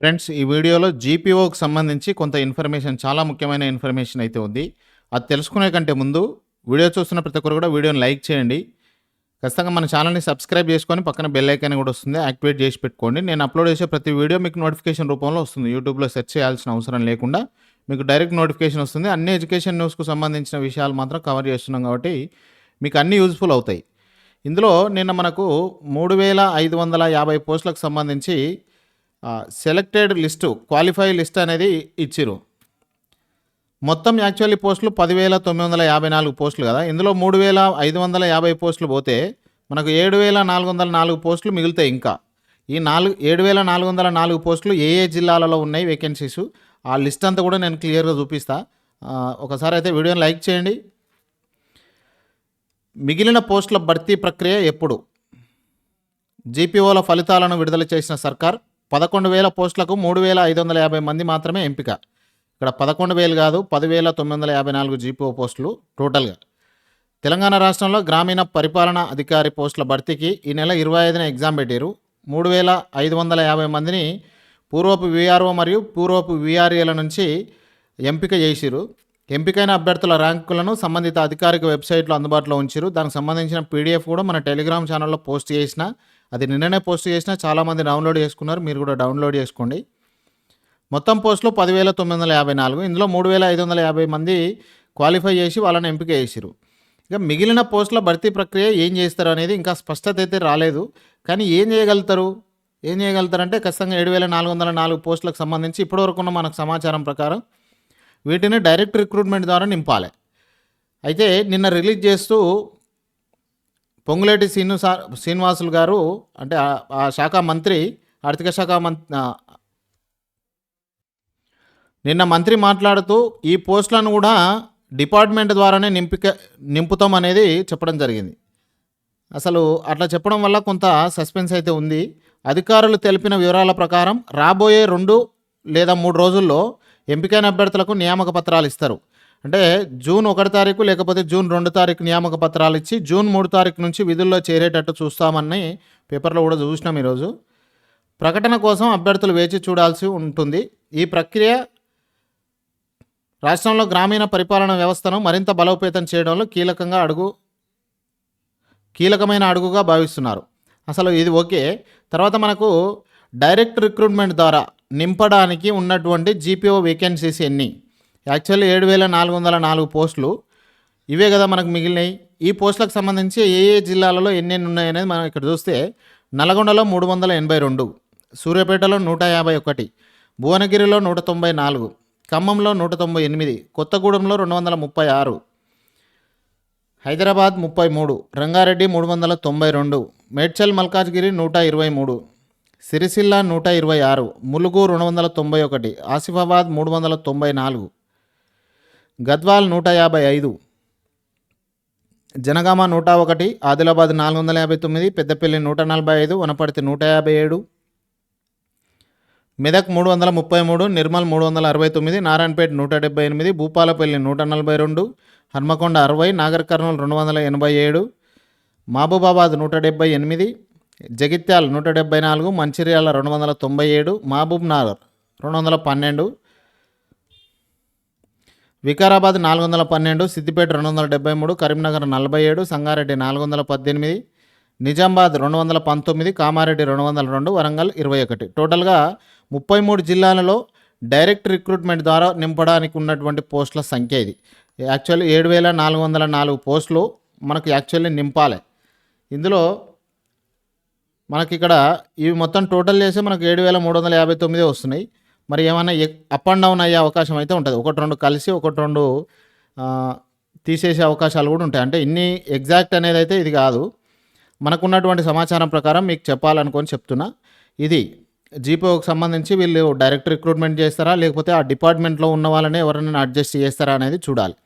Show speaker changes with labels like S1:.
S1: Friends ఈ వీడియోలో జీపీఓకి సంబంధించి కొంత ఇన్ఫర్మేషన్ చాలా ముఖ్యమైన ఇన్ఫర్మేషన్ అయితే ఉంది. అది తెలుసుకునే కంటే ముందు వీడియో చూస్తున్న ప్రతి ఒక్కరు కూడా వీడియోని లైక్ చేయండి. ఖచ్చితంగా మన ఛానల్ని సబ్స్క్రైబ్ చేసుకొని పక్కన బెల్ ఐకాన్ కూడా వస్తుంది. యాక్టివేట్ చేసి పెట్టుకోండి. నేను అప్లోడ్ చేసే ప్రతి వీడియో మీకు నోటిఫికేషన్ రూపంలో వస్తుంది. యూట్యూబ్లో సెర్చ్ చేయాల్సిన అవసరం లేకుండా మీకు డైరెక్ట్ నోటిఫికేషన్ వస్తుంది. అన్ని ఎడ్యుకేషన్ న్యూస్కు సంబంధించిన విషయాలు మాత్రం కవర్ చేస్తున్నాం కాబట్టి మీకు అన్నీ యూజ్ఫుల్ అవుతాయి. ఇందులో నిన్న మనకు మూడు వేల ఐదు వందల యాభై పోస్టులకు సంబంధించి సెలెక్టెడ్ లిస్టు క్వాలిఫై లిస్ట్ అనేది ఇచ్చిరు. మొత్తం యాక్చువల్లీ పోస్టులు పదివేల తొమ్మిది వందల యాభై నాలుగు పోస్టులు కదా. ఇందులో మూడు వేల ఐదు వందల యాభై పోస్టులు పోతే మనకు ఏడు వేల నాలుగు వందల నాలుగు పోస్టులు మిగులుతాయి ఇంకా. ఈ నాలుగు ఏడు వేల నాలుగు వందల నాలుగు పోస్టులు ఏ ఏ జిల్లాలలో ఉన్నాయి వేకెన్సీస్ ఆ లిస్ట్ అంతా కూడా నేను క్లియర్గా చూపిస్తా. ఒకసారి అయితే వీడియోని లైక్ చేయండి. మిగిలిన పోస్టుల భర్తీ ప్రక్రియ ఎప్పుడు? జీపీఓల ఫలితాలను విడుదల చేసిన సర్కార్ పదకొండు వేల పోస్టులకు మూడు వేల ఐదు వందల యాభై మంది మాత్రమే ఎంపిక. ఇక్కడ పదకొండు వేలు కాదు పదివేల తొమ్మిది వందల యాభై నాలుగు జీపీఓ పోస్టులు టోటల్గా. తెలంగాణ రాష్ట్రంలో గ్రామీణ పరిపాలన అధికారి పోస్టుల భర్తీకి ఈ నెల ఇరవై ఐదున ఎగ్జామ్ పెట్టారు మూడు వేల ఐదు వందల యాభై మందిని పూర్వపు విఆర్ఓ మరియు పూర్వపు విఆర్ఏల నుంచి ఎంపిక చేసిరు ఎంపికైన అభ్యర్థుల ర్యాంకులను సంబంధిత అధికారిక వెబ్సైట్లో అందుబాటులో ఉంచారు దానికి సంబంధించిన పీడిఎఫ్ కూడా మన టెలిగ్రామ్ ఛానల్లో పోస్ట్ చేసిన అది నిన్ననే పోస్ట్ చేసిన చాలామంది డౌన్లోడ్ చేసుకున్నారు మీరు కూడా డౌన్లోడ్ చేసుకోండి. మొత్తం పోస్టులు పదివేల తొమ్మిది వందల యాభై నాలుగు ఇందులో మూడు వేల ఐదు వందల యాభై మంది క్వాలిఫై చేసి వాళ్ళని ఎంపిక చేసిరు ఇక మిగిలిన పోస్టుల భర్తీ ప్రక్రియ ఏం చేస్తారు అనేది ఇంకా స్పష్టత అయితే రాలేదు. కానీ ఏం చేయగలుగుతారు? ఏం చేయగలుగుతారంటే ఖచ్చితంగా ఏడు వేల నాలుగు వందల నాలుగు పోస్టులకు సంబంధించి ఇప్పటివరకు ఉన్న మనకు సమాచారం ప్రకారం వీటిని డైరెక్ట్ రిక్రూట్మెంట్ ద్వారా నింపాలి. అయితే నిన్న రిలీజ్ చేస్తూ పొంగులేటి శ్రీను శ్రీనివాసులు గారు అంటే ఆ- ఆ శాఖ మంత్రి ఆర్థిక శాఖ మంత్రి నిన్న మంత్రి మాట్లాడుతూ ఈ పోస్టులను కూడా డిపార్ట్మెంట్ ద్వారానే నింపిక నింపుతాం అనేది చెప్పడం జరిగింది. అసలు అట్లా చెప్పడం వల్ల కొంత సస్పెన్స్ అయితే ఉంది. అధికారులు తెలిపిన వివరాల ప్రకారం రాబోయే రెండు లేదా మూడు రోజుల్లో ఎంపికైన అభ్యర్థులకు నియామక పత్రాలు ఇస్తారు. అంటే జూన్ ఒకటి తారీఖు లేకపోతే జూన్ రెండు తారీఖు నియామక పత్రాలు ఇచ్చి జూన్ మూడు తారీఖు నుంచి విధుల్లో చేరేటట్టు చూస్తామని పేపర్లో కూడా చూసినాం ఈరోజు. ప్రకటన కోసం అభ్యర్థులు వేచి చూడాల్సి ఉంటుంది. ఈ ప్రక్రియ రాష్ట్రంలో గ్రామీణ పరిపాలన వ్యవస్థను మరింత బలోపేతం చేయడంలో కీలకంగా అడుగు కీలకమైన అడుగుగా భావిస్తున్నారు. అసలు ఇది ఓకే. తర్వాత మనకు డైరెక్ట్ రిక్రూట్మెంట్ ద్వారా నింపడానికి ఉన్నటువంటి జీపీఓ వేకెన్సీస్ ఎన్ని? యాక్చువల్లీ ఏడు వేల నాలుగు వందల నాలుగు పోస్టులు ఇవే కదా మనకు మిగిలినాయి ఈ పోస్టులకు సంబంధించి ఏ ఏ జిల్లాలలో ఎన్నెన్ని ఉన్నాయనేది మనం ఇక్కడ చూస్తే నల్గొండలో మూడు వందల ఎనభై రెండు సూర్యాపేటలో నూట యాభై ఒకటి భువనగిరిలో నూట తొంభై నాలుగు ఖమ్మంలో నూట తొంభై ఎనిమిది కొత్తగూడెంలో రెండు వందల ముప్పై ఆరు హైదరాబాద్ ముప్పై మూడు రంగారెడ్డి మూడు వందల తొంభై రెండు మేడ్చల్ మల్కాజ్గిరి నూట ఇరవై మూడు సిరిసిల్ల నూట ఇరవై ఆరు ములుగు రెండు వందల తొంభై ఒకటి ఆసిఫాబాద్ మూడు వందల తొంభై నాలుగు గద్వాల్ నూట యాభై ఐదు జనగామ నూట ఒకటి ఆదిలాబాద్ నాలుగు వందల యాభై తొమ్మిది పెద్దపల్లి నూట నలభై ఐదు వనపర్తి నూట యాభై ఏడు మెదక్ మూడు వందల ముప్పై మూడు నిర్మల్ మూడు వందల అరవై తొమ్మిది నారాయణపేట నూట డెబ్బై ఎనిమిది భూపాలపల్లి నూట నలభై రెండు హన్మకొండ అరవై నాగర్ కర్నూలు రెండు వందల ఎనభై ఏడు మహబూబాబాద్ నూట డెబ్బై ఎనిమిది జగిత్యాల నూట డెబ్బై నాలుగు మంచిర్యాల రెండు వందల తొంభై ఏడు మహబూబ్ నగర్ రెండు వందల పన్నెండు వికారాబాద్ నాలుగు వందల పన్నెండు సిద్దిపేట రెండు వందల డెబ్బై మూడు కరీంనగర్ నలభై ఏడు సంగారెడ్డి నాలుగు వందల పద్దెనిమిది నిజామాబాద్ రెండు వందల పంతొమ్మిది కామారెడ్డి రెండు వందల రెండు వరంగల్ ఇరవై ఒకటి. టోటల్గా ముప్పై మూడు జిల్లాలలో డైరెక్ట్ రిక్రూట్మెంట్ ద్వారా నింపడానికి ఉన్నటువంటి పోస్టుల సంఖ్య ఇది. యాక్చువల్లీ ఏడు వేల నాలుగు వందల నాలుగు పోస్టులు మనకు యాక్చువల్లీ నింపాలి. ఇందులో మనకి ఇక్కడ ఇవి మొత్తం టోటల్ చేసి మనకు ఏడు వేల మూడు వందల యాభై తొమ్మిది వస్తున్నాయి. మరి ఏమైనా అప్ అండ్ డౌన్ అయ్యే అవకాశం అయితే ఉంటుంది. ఒకటి రెండు కలిసి ఒకటి రెండు తీసేసే అవకాశాలు కూడా ఉంటాయి. అంటే ఇన్ని ఎగ్జాక్ట్ అనేది అయితే ఇది కాదు. మనకున్నటువంటి సమాచారం ప్రకారం మీకు చెప్పాలనుకొని చెప్తున్నా. ఇది జీపీఓకి సంబంధించి వీళ్ళు డైరెక్ట్ రిక్రూట్మెంట్ చేస్తారా? లేకపోతే ఆ డిపార్ట్మెంట్లో ఉన్న వాళ్ళని ఎవరైనా అడ్జస్ట్ చేస్తారా అనేది చూడాలి.